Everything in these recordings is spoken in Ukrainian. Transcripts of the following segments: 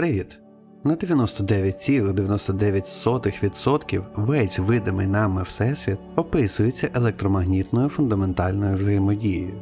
Привіт! На 99,99% весь видимий нами Всесвіт описується електромагнітною фундаментальною взаємодією.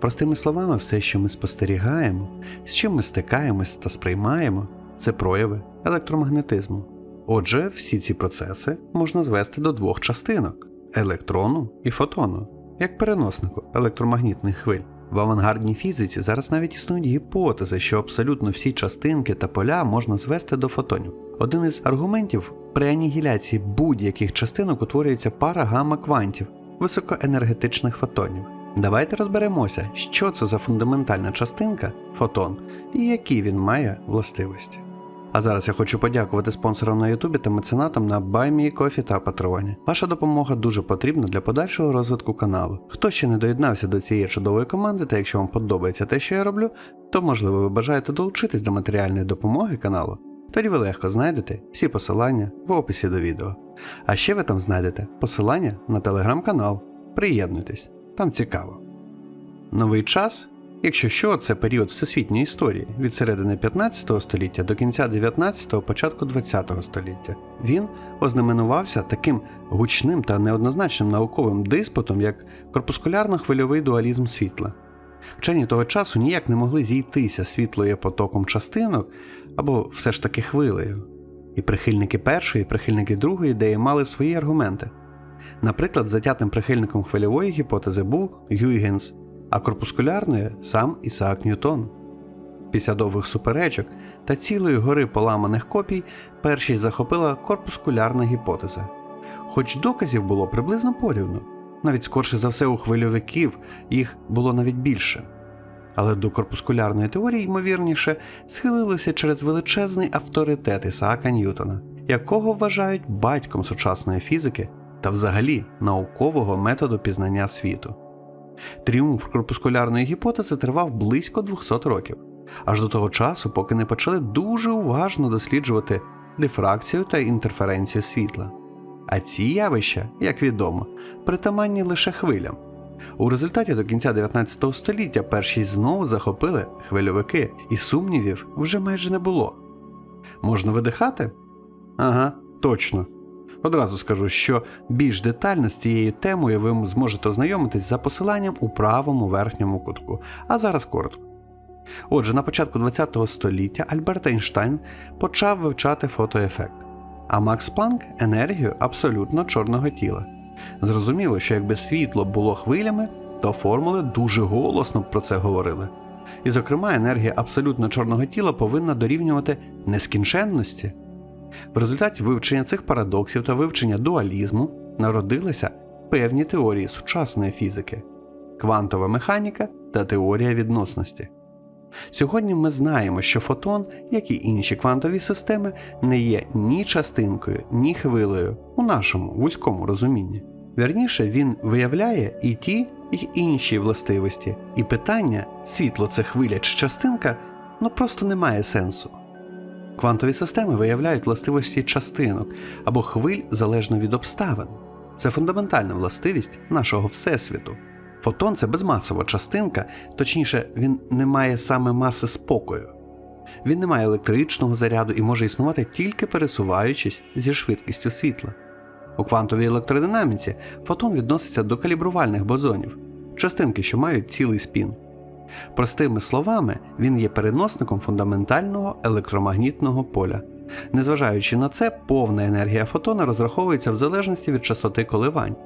Простими словами, все, що ми спостерігаємо, з чим ми стикаємось та сприймаємо, це прояви електромагнетизму. Отже, всі ці процеси можна звести до двох частинок електрону і фотону, як переноснику електромагнітних хвиль. В авангардній фізиці зараз навіть існують гіпотези, що абсолютно всі частинки та поля можна звести до фотонів. Один із аргументів при анігіляції будь-яких частинок утворюється пара гамма-квантів високоенергетичних фотонів. Давайте розберемося, що це за фундаментальна частинка фотон і які він має властивості. А зараз я хочу подякувати спонсорам на Ютубі та меценатам на BuyMeCoffee та Патреоні. Ваша допомога дуже потрібна для подальшого розвитку каналу. Хто ще не доєднався до цієї чудової команди, та якщо вам подобається те, що я роблю, то можливо ви бажаєте долучитись до матеріальної допомоги каналу. Тоді ви легко знайдете всі посилання в описі до відео. А ще ви там знайдете посилання на телеграм-канал. Приєднуйтесь, там цікаво. Новий час Якщо що, це період всесвітньої історії від середини 15 століття до кінця 19-го, початку 20-го століття. Він ознаменувався таким гучним та неоднозначним науковим диспутом, як корпускулярно-хвильовий дуалізм світла. Вчені того часу ніяк не могли зійтися світло є потоком частинок або все ж таки хвилею. І прихильники першої, і прихильники другої ідеї мали свої аргументи. Наприклад, затятим прихильником хвильової гіпотези був Гюйгенс, а корпускулярної сам Ісаак Ньютон. Після довгих суперечок та цілої гори поламаних копій першість захопила корпускулярна гіпотеза. Хоч доказів було приблизно порівну, навіть скорше за все у хвильовиків їх було навіть більше. Але до корпускулярної теорії, ймовірніше, схилилися через величезний авторитет Ісаака Ньютона, якого вважають батьком сучасної фізики та взагалі наукового методу пізнання світу. Тріумф корпускулярної гіпотези тривав близько 200 років, аж до того часу, поки не почали дуже уважно досліджувати дифракцію та інтерференцію світла. А ці явища, як відомо, притаманні лише хвилям. У результаті до кінця 19 століття першість знову захопили хвильовики, і сумнівів вже майже не було. Можна видихати? Ага, точно. Одразу скажу, що більш детально з цією темою ви зможете ознайомитись за посиланням у правому верхньому кутку. А зараз коротко. Отже, на початку ХХ століття Альберт Ейнштейн почав вивчати фотоефект, а Макс Планк енергію абсолютно чорного тіла. Зрозуміло, що якби світло було хвилями, то формули дуже голосно про це говорили. І, зокрема, енергія абсолютно чорного тіла повинна дорівнювати нескінченності. В результаті вивчення цих парадоксів та вивчення дуалізму народилися певні теорії сучасної фізики, квантова механіка та теорія відносності. Сьогодні ми знаємо, що фотон, як і інші квантові системи, не є ні частинкою, ні хвилею у нашому вузькому розумінні. Вірніше, він виявляє і ті, і інші властивості, і питання, світло це хвиля чи частинка, ну просто не має сенсу. Квантові системи виявляють властивості частинок або хвиль залежно від обставин. Це фундаментальна властивість нашого Всесвіту. Фотон це безмасова частинка, точніше, він не має саме маси спокою. Він не має електричного заряду і може існувати тільки пересуваючись зі швидкістю світла. У квантовій електродинаміці фотон відноситься до калібрувальних бозонів, частинки, що мають цілий спін. Простими словами, він є переносником фундаментального електромагнітного поля. Незважаючи на це, повна енергія фотона розраховується в залежності від частоти коливань.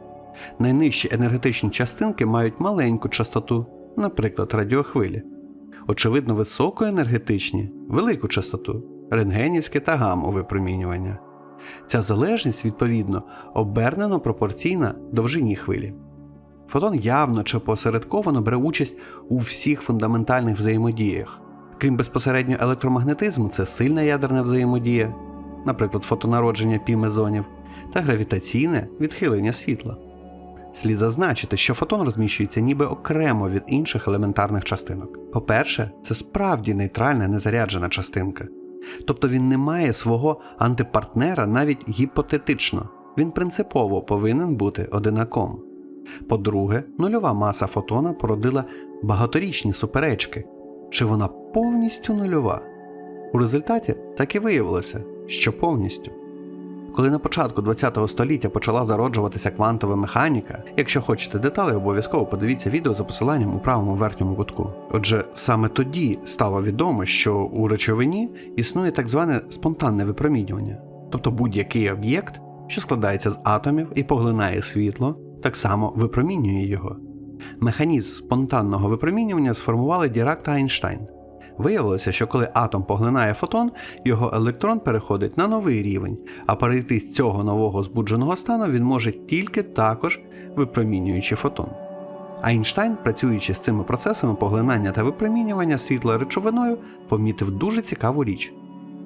Найнижчі енергетичні частинки мають маленьку частоту, наприклад, радіохвилі. Очевидно, високоенергетичні велику частоту, рентгенівське та гамма випромінювання. Ця залежність, відповідно, обернено пропорційна довжині хвилі. Фотон явно чи посередковано бере участь у всіх фундаментальних взаємодіях. Крім безпосередньо електромагнетизму, це сильна ядерна взаємодія, наприклад, фотонародження пімезонів, та гравітаційне відхилення світла. Слід зазначити, що фотон розміщується ніби окремо від інших елементарних частинок. По-перше, це справді нейтральна незаряджена частинка, тобто він не має свого антипартнера навіть гіпотетично, він принципово повинен бути одинаком. По-друге, нульова маса фотона породила багаторічні суперечки, чи вона повністю нульова. У результаті так і виявилося, що повністю. Коли на початку ХХ століття почала зароджуватися квантова механіка, якщо хочете деталі, обов'язково подивіться відео за посиланням у правому верхньому кутку. Отже, саме тоді стало відомо, що у речовині існує так зване спонтанне випромінювання, тобто будь-який об'єкт, що складається з атомів і поглинає світло, так само випромінює його. Механізм спонтанного випромінювання сформували Дірак та Айнштайн. Виявилося, що коли атом поглинає фотон, його електрон переходить на новий рівень, а перейти з цього нового збудженого стану він може тільки також випромінюючи фотон. Айнштайн, працюючи з цими процесами поглинання та випромінювання світла речовиною, помітив дуже цікаву річ.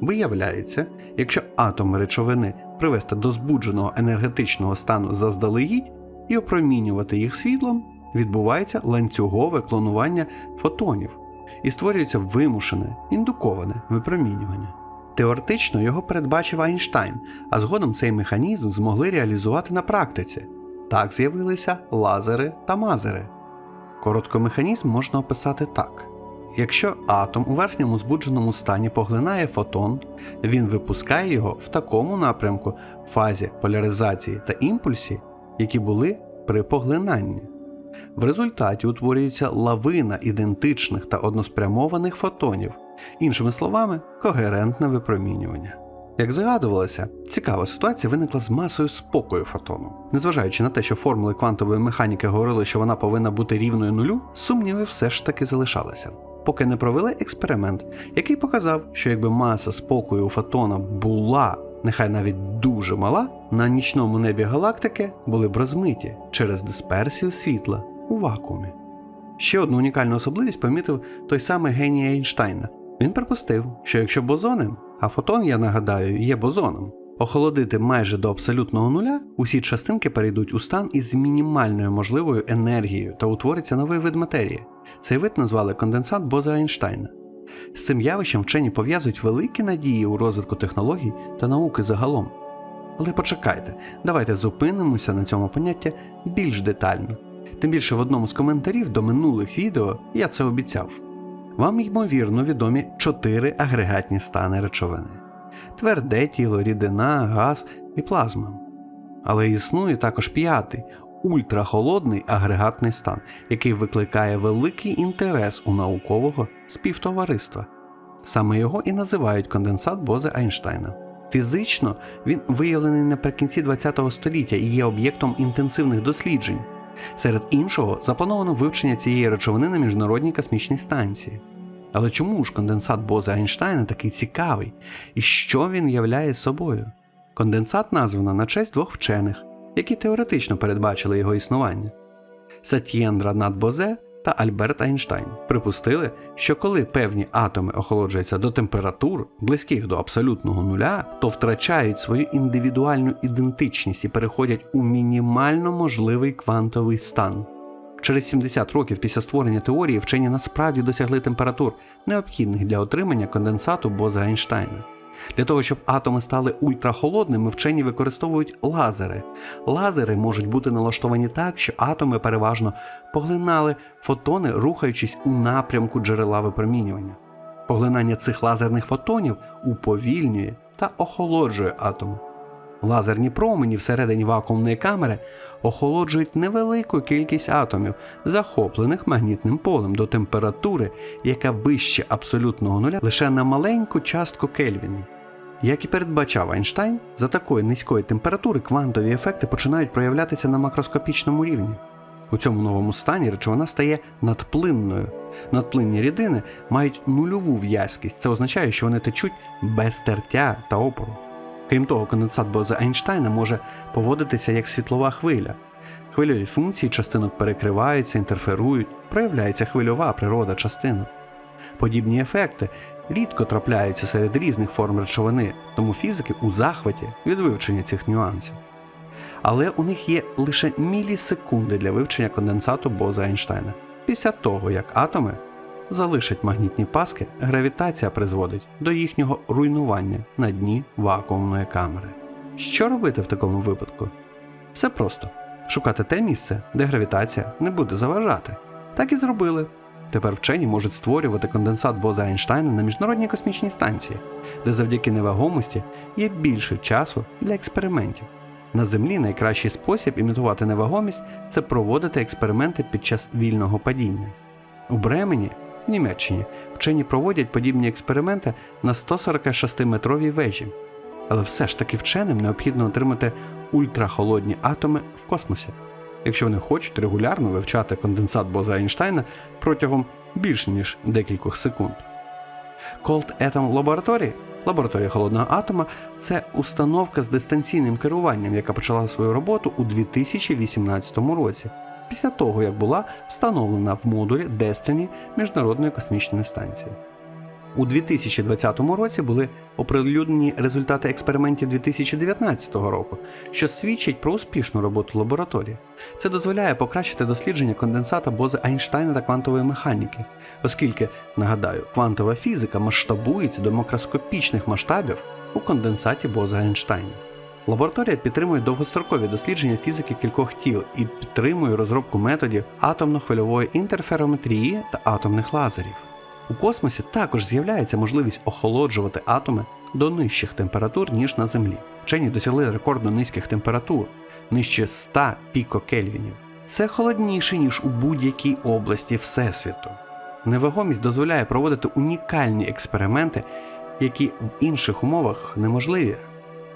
Виявляється, якщо атоми речовини привести до збудженого енергетичного стану заздалегідь і опромінювати їх світлом, відбувається ланцюгове клонування фотонів і створюється вимушене, індуковане випромінювання. Теоретично його передбачив Айнштайн, а згодом цей механізм змогли реалізувати на практиці. Так з'явилися лазери та мазери. Коротко механізм можна описати так. Якщо атом у верхньому збудженому стані поглинає фотон, він випускає його в такому напрямку фазі поляризації та імпульсі, які були при поглинанні. В результаті утворюється лавина ідентичних та односпрямованих фотонів, іншими словами, когерентне випромінювання. Як згадувалося, цікава ситуація виникла з масою спокою фотону. Незважаючи на те, що формули квантової механіки говорили, що вона повинна бути рівною нулю, сумніви все ж таки залишалися. Поки не провели експеримент, який показав, що якби маса спокою у фотона була, нехай навіть дуже мала, на нічному небі галактики були б розмиті через дисперсію світла у вакуумі. Ще одну унікальну особливість помітив той самий геній Ейнштейна. Він припустив, що якщо бозони, а фотон, я нагадаю, є бозоном, охолодити майже до абсолютного нуля, усі частинки перейдуть у стан із мінімальною можливою енергією та утвориться новий вид матерії. Цей вид назвали конденсат Боза Ейнштейна. З цим явищем вчені пов'язують великі надії у розвитку технологій та науки загалом. Але почекайте, давайте зупинимося на цьому понятті більш детально. Тим більше в одному з коментарів до минулих відео я це обіцяв. Вам ймовірно відомі чотири агрегатні стани речовини: тверде тіло, рідина, газ і плазма. Але існує також п'ятий ультрахолодний агрегатний стан, який викликає великий інтерес у наукового співтовариства. Саме його і називають конденсат Бозе Айнштейна. Фізично він виявлений наприкінці ХХ століття і є об'єктом інтенсивних досліджень. Серед іншого, заплановано вивчення цієї речовини на міжнародній космічній станції. Але чому ж конденсат Боза Айнштейна такий цікавий і що він являє собою? Конденсат названо на честь двох вчених, які теоретично передбачили його існування. Сатьєн Над Бозе та Альберт Айнштайн припустили, що коли певні атоми охолоджуються до температур, близьких до абсолютного нуля, то втрачають свою індивідуальну ідентичність і переходять у мінімально можливий квантовий стан. Через 70 років після створення теорії вчені насправді досягли температур, необхідних для отримання конденсату Боза Айнштейна. Для того, щоб атоми стали ультрахолодними, вчені використовують лазери. Лазери можуть бути налаштовані так, що атоми переважно поглинали фотони, рухаючись у напрямку джерела випромінювання. Поглинання цих лазерних фотонів уповільнює та охолоджує атоми. Лазерні промені всередині вакуумної камери охолоджують невелику кількість атомів, захоплених магнітним полем до температури, яка вище абсолютного нуля лише на маленьку частку Кельвінів. Як і передбачав Айнштайн, за такої низької температури квантові ефекти починають проявлятися на макроскопічному рівні. У цьому новому стані речовина стає надплинною. Надплинні рідини мають нульову в'язкість, це означає, що вони течуть без тертя та опору. Крім того, конденсат Боза Айнштейна може поводитися як світлова хвиля. Хвильові функції частинок перекриваються, інтерферують, проявляється хвильова природа частинок. Подібні ефекти рідко трапляються серед різних форм речовини, тому фізики у захваті від вивчення цих нюансів. Але у них є лише мілісекунди для вивчення конденсату Боза Айнштейна. Після того, як атоми залишать магнітні паски, гравітація призводить до їхнього руйнування на дні вакуумної камери. Що робити в такому випадку? Все просто шукати те місце, де гравітація не буде заважати. Так і зробили. Тепер вчені можуть створювати конденсат Боза Ейнштейна на міжнародній космічній станції, де завдяки невагомості є більше часу для експериментів. На Землі найкращий спосіб імітувати невагомість це проводити експерименти під час вільного падіння. У Бремені, в Німеччині, вчені проводять подібні експерименти на 146-метровій вежі. Але все ж таки вченим необхідно отримати ультрахолодні атоми в космосі, якщо вони хочуть регулярно вивчати конденсат Боза Ейнштейна протягом більш ніж декількох секунд. Cold Atom Laboratory, лабораторія холодного атома, це установка з дистанційним керуванням, яка почала свою роботу у 2018 році, після того як була встановлена в модулі Destiny Міжнародної космічної станції. У 2020 році були оприлюднені результати експериментів 2019 року, що свідчать про успішну роботу лабораторії. Це дозволяє покращити дослідження конденсата Боза Айнштейна та квантової механіки, оскільки, нагадаю, квантова фізика масштабується до макроскопічних масштабів у конденсаті Боза Айнштейна. Лабораторія підтримує довгострокові дослідження фізики кількох тіл і підтримує розробку методів атомно-хвильової інтерферометрії та атомних лазерів. У космосі також з'являється можливість охолоджувати атоми до нижчих температур, ніж на Землі. Вчені досягли рекордно низьких температур нижче 100 пікокельвінів. Це холодніше, ніж у будь-якій області Всесвіту. Невагомість дозволяє проводити унікальні експерименти, які в інших умовах неможливі.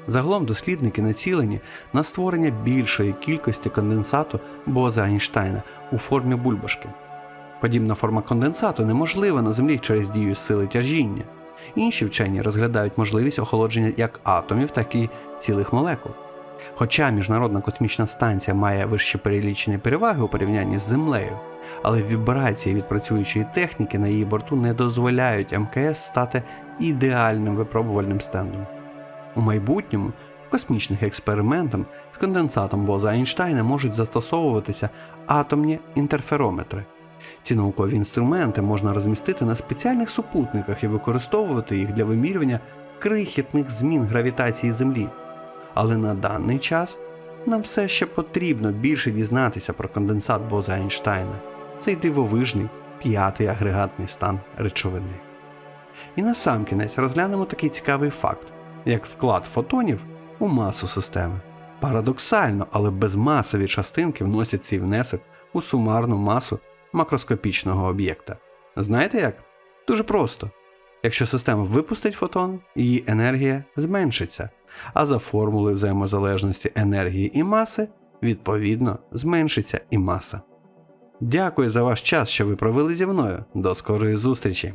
Загалом дослідники націлені на створення більшої кількості конденсату Боза Ейнштейна у формі бульбашки. Подібна форма конденсату неможлива на Землі через дію сили тяжіння. Інші вчені розглядають можливість охолодження як атомів, так і цілих молекул. Хоча Міжнародна космічна станція має вище перелічені переваги у порівнянні з Землею, але вібрації від працюючої техніки на її борту не дозволяють МКС стати ідеальним випробувальним стендом. У майбутньому космічних експериментах з конденсатом Боза Ейнштейна можуть застосовуватися атомні інтерферометри. Ці наукові інструменти можна розмістити на спеціальних супутниках і використовувати їх для вимірювання крихітних змін гравітації Землі. Але на даний час нам все ще потрібно більше дізнатися про конденсат Боза Ейнштейна, цей дивовижний п'ятий агрегатний стан речовини. І насамкінець розглянемо такий цікавий факт, як вклад фотонів у масу системи. Парадоксально, але безмасові частинки вносять цей внесок у сумарну масу макроскопічного об'єкта. Знаєте як? Дуже просто. Якщо система випустить фотон, її енергія зменшиться, а за формулою взаємозалежності енергії і маси, відповідно, зменшиться і маса. Дякую за ваш час, що ви провели зі мною. До скорої зустрічі!